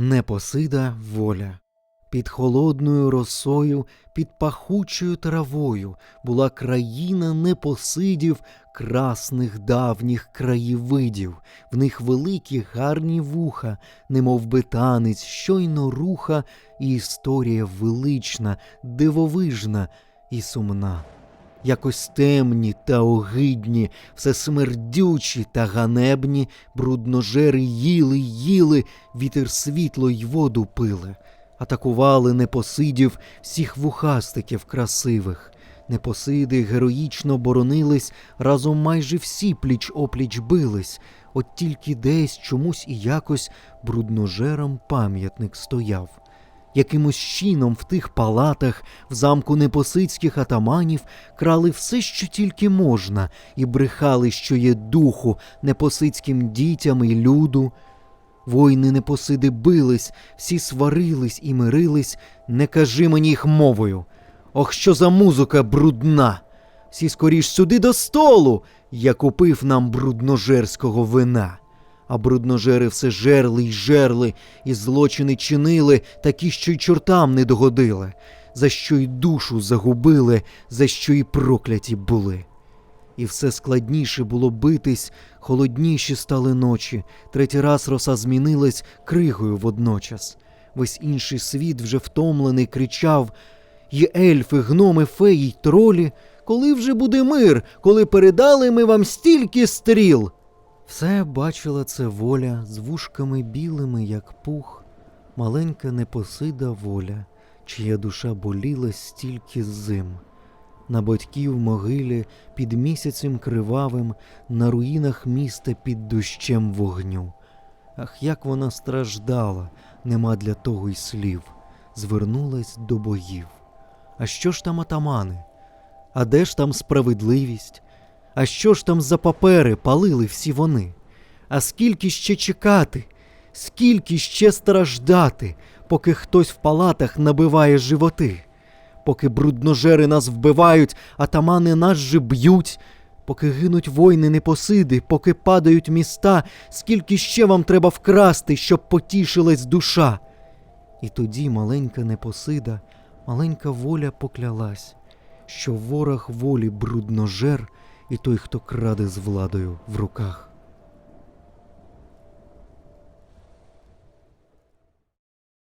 Непосида воля. Під холодною росою, під пахучою травою була країна непосидів, красних давніх краєвидів, в них великі гарні вуха, немов би танець, щойно руха, і історія велична, дивовижна і сумна. Якось темні та огидні, все смердючі та ганебні, брудножери їли, їли, вітер світло й воду пили, атакували непосидів всіх вухастиків красивих. Непосиди героїчно боронились, разом майже всі пліч опліч бились, от тільки десь чомусь і якось брудножерам пам'ятник стояв. Якимось чином в тих палатах, в замку непосидських атаманів, крали все, що тільки можна, і брехали, що є духу непосидським дітям і люду. Воїни непосиди бились, всі сварились і мирились, не кажи мені їх мовою. Ох, що за музика брудна! Всі скоріш сюди до столу, я купив нам брудножерського вина. А брудножери все жерли й жерли, і злочини чинили, такі, що й чортам не догодили, за що й душу загубили, за що й прокляті були. І все складніше було битись, холодніші стали ночі, третій раз роса змінилась кригою водночас. Весь інший світ вже втомлений кричав І ельфи, гноми, феї тролі, коли вже буде мир, коли передали ми вам стільки стріл. Все бачила це воля з вушками білими, як пух, маленька непосида воля, чия душа боліла стільки зим. На батьків могилі під місяцем кривавим, на руїнах міста під дощем вогню. Ах, як вона страждала, нема для того й слів, звернулась до богів. А що ж там атамани? А де ж там справедливість? А що ж там за папери палили всі вони? А скільки ще чекати? Скільки ще страждати, поки хтось в палатах набиває животи? Поки брудножери нас вбивають, атамани нас же б'ють, поки гинуть воїни непосиди, поки падають міста, скільки ще вам треба вкрасти, щоб потішилась душа? І тоді маленька непосида, маленька воля поклялась, що ворог волі брудножер і той, хто краде з владою в руках.